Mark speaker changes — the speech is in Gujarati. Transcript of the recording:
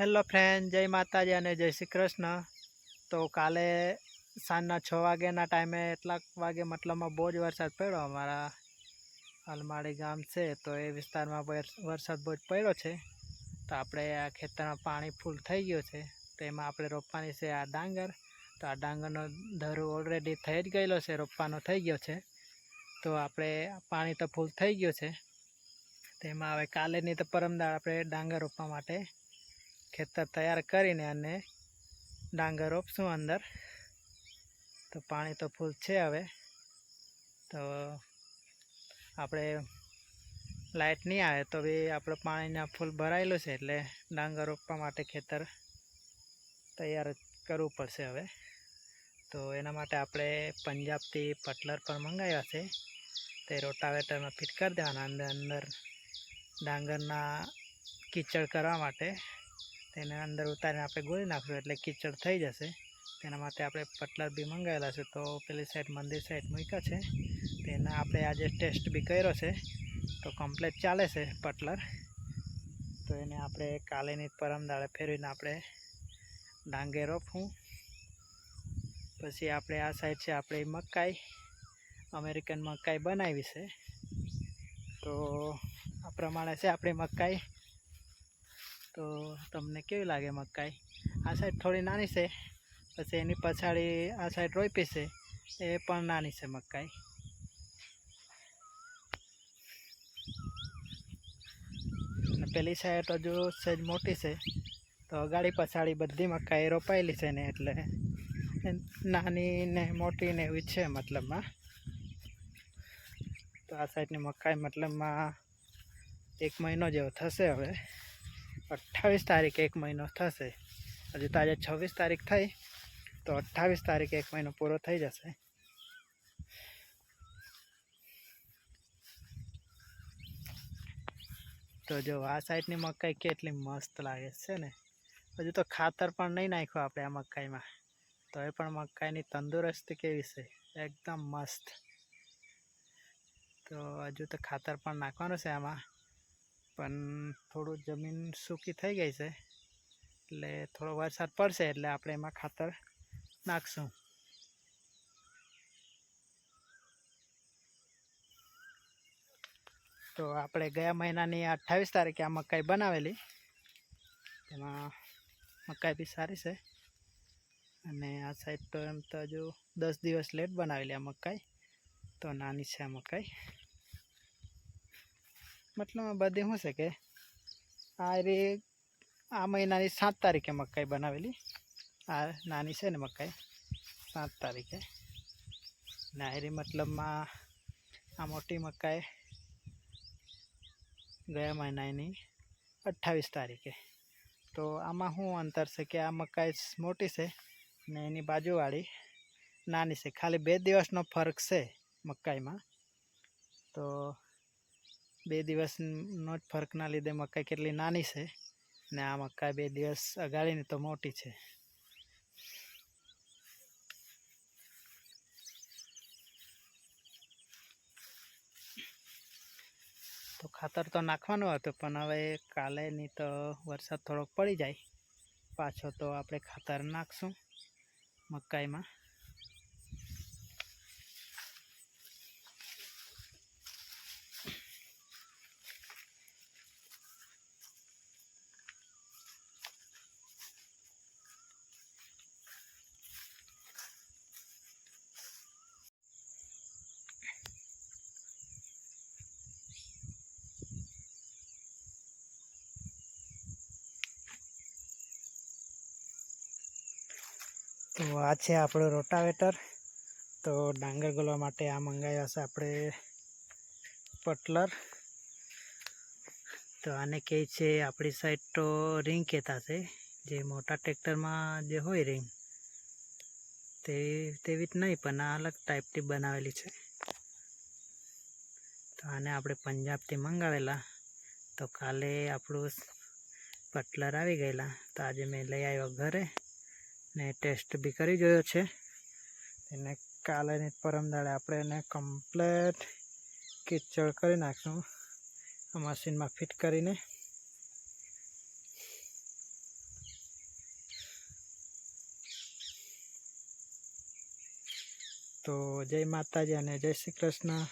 Speaker 1: હેલો ફ્રેન્ડ, જય માતાજી અને જય શ્રી કૃષ્ણ. તો કાલે સાંજના છ વાગ્યાના ટાઈમે એટલાક વાગે મતલબમાં બહુ જ વરસાદ પડ્યો. અમારા અલમાડી ગામ છે તો એ વિસ્તારમાં વરસાદ બહુ જ પડ્યો છે. તો આપણે આ ખેતરમાં પાણી ફૂલ થઈ ગયું છે. તો એમાં આપણે રોપવાની છે આ ડાંગર. તો આ ડાંગરનો ધરો ઓલરેડી થઈ જ ગયેલો છે, રોપવાનો થઈ ગયો છે. તો આપણે પાણી તો ફૂલ થઈ ગયું છે. તેમાં હવે કાલે નહીં તો પરમદાળ આપણે ડાંગર રોપવા માટે ખેતર તૈયાર કરીને અને ડાંગર રોપશું અંદર. તો પાણી તો ફૂલ છે હવે. તો આપણે લાઇટ નહીં આવે તો બી આપણે પાણીના ફૂલ ભરાયેલું છે એટલે ડાંગર રોપવા માટે ખેતર તૈયાર કરવું પડશે હવે. તો એના માટે આપણે પંજાબથી પટલર પર મંગાવ્યા છે. તે રોટાવેટરમાં ફિટ કરી દેવાના અંદર અંદર ડાંગરના કીચડ કરવા માટે. તેને અંદર ઉતારીને આપણે ગોળી નાખશું એટલે કીચડ થઈ જશે. તેના માટે આપણે પટલર બી મંગાવેલા છે. તો પેલી સાઈડ મંદિર સાઈડ મૂક્યા છે. તેના આપણે આજે ટેસ્ટ બી કર્યો છે. તો કમ્પ્લેટ ચાલે છે પટલર તો એને આપણે કાલેની પરમ દાડે ફેરવીને આપણે ડાંગે રોપવું. પછી આપણે આ સાઈડ છે આપણે મકાઈ. અમેરિકન મકાઈ બનાવી છે. તો આ પ્રમાણે છે આપણી મકાઈ. તો તમને કેવી લાગે મકાઈ? આ સાઈડ થોડી નાની છે, પછી એની પછાડી આ સાઈડ રોપી છે, એ પણ નાની છે મકાઈ. અને પેલી સાઈડ હજુ સહેજ મોટી છે, તો અગાડી પછાડી બધી મકાઈ રોપાયેલી છે ને એટલે નાની ને મોટી ને એવી છે મતલબમાં. તો આ સાઈડની મકાઈ મતલબમાં એક મહિનો જેવો થશે હવે. અઠ્ઠાવીસ તારીખે એક મહિનો થશે. હજુ તો આજે છવ્વીસ તારીખ થઈ, તો અઠ્ઠાવીસ તારીખે એક મહિનો પૂરો થઈ જશે. તો જો, આ સાઈડની મકાઈ કેટલી મસ્ત લાગે છે ને. હજુ તો ખાતર પણ નહીં નાખ્યું આપણે આ મકાઈમાં. તો એ પણ મકાઈની તંદુરસ્તી કેવી છે? એકદમ મસ્ત. તો હજુ તો ખાતર પણ નાખવાનું છે આમાં. પણ થોડું જમીન સૂકી થઈ ગઈ છે. એટલે થોડો વરસાદ પડશે એટલે આપણે એમાં ખાતર નાખશું. તો આપણે ગયા મહિનાની અઠ્ઠાવીસ તારીખે આ મકાઈ બનાવેલી. એમાં મકાઈ બી સારી છે. અને આ સાઈડ તો એમ તો હજુ દસ દિવસ લેટ બનાવેલી આ મકાઈ. તો નાની છે આ મકાઈ. મતલબ આ બધી શું છે કે આ રે આ મહિનાની સાત તારીખે મકાઈ બનાવેલી આ નાની છે ને મકાઈ સાત તારીખે ને આ રી મતલબમાં આ મોટી મકાઈ ગયા મહિનાની અઠ્ઠાવીસ તારીખે તો આમાં શું અંતર છે કે આ મકાઈ મોટી છે ને એની બાજુવાળી નાની છે ખાલી બે દિવસનો ફરક છે મકાઈમાં તો બે દિવસનો જ ફરકના લીધે મકાઈ કેટલી નાની છે ને આ મકાઈ બે દિવસ અગાડીની તો મોટી છે. તો ખાતર તો નાખવાનું હતું પણ હવે કાલેની તો વરસાદ થોડોક પડી જાય. પાછો તો આપણે ખાતર નાખશું મકાઈમાં. તો આ છે આપણો રોટાવેટર. તો ડાંગર ગોલવા માટે આ મંગાવ્યા છે આપણે પટલર. તો આને કહે છે આપણી સાઈડ તો રિંગ કહેતા છે જે મોટા ટ્રેક્ટરમાં જે હોય રિંગ. તે તેવી જ નહીં, પણ આ અલગ ટાઈપથી બનાવેલી છે. તો આને આપણે પંજાબથી મંગાવેલા. તો કાલે આપણું પટલર આવી ગયેલા. તો આજે મેં લઈ આવ્યો ઘરે. ને ટેસ્ટ બી કરી જોયો છે. એને કાલે ને પરમ દાડે આપણે એને કમ્પ્લેટ કિચડ કરી નાખશું. મશીનમાં ફિટ કરીને. તો જય માતાજી અને જય શ્રી કૃષ્ણ.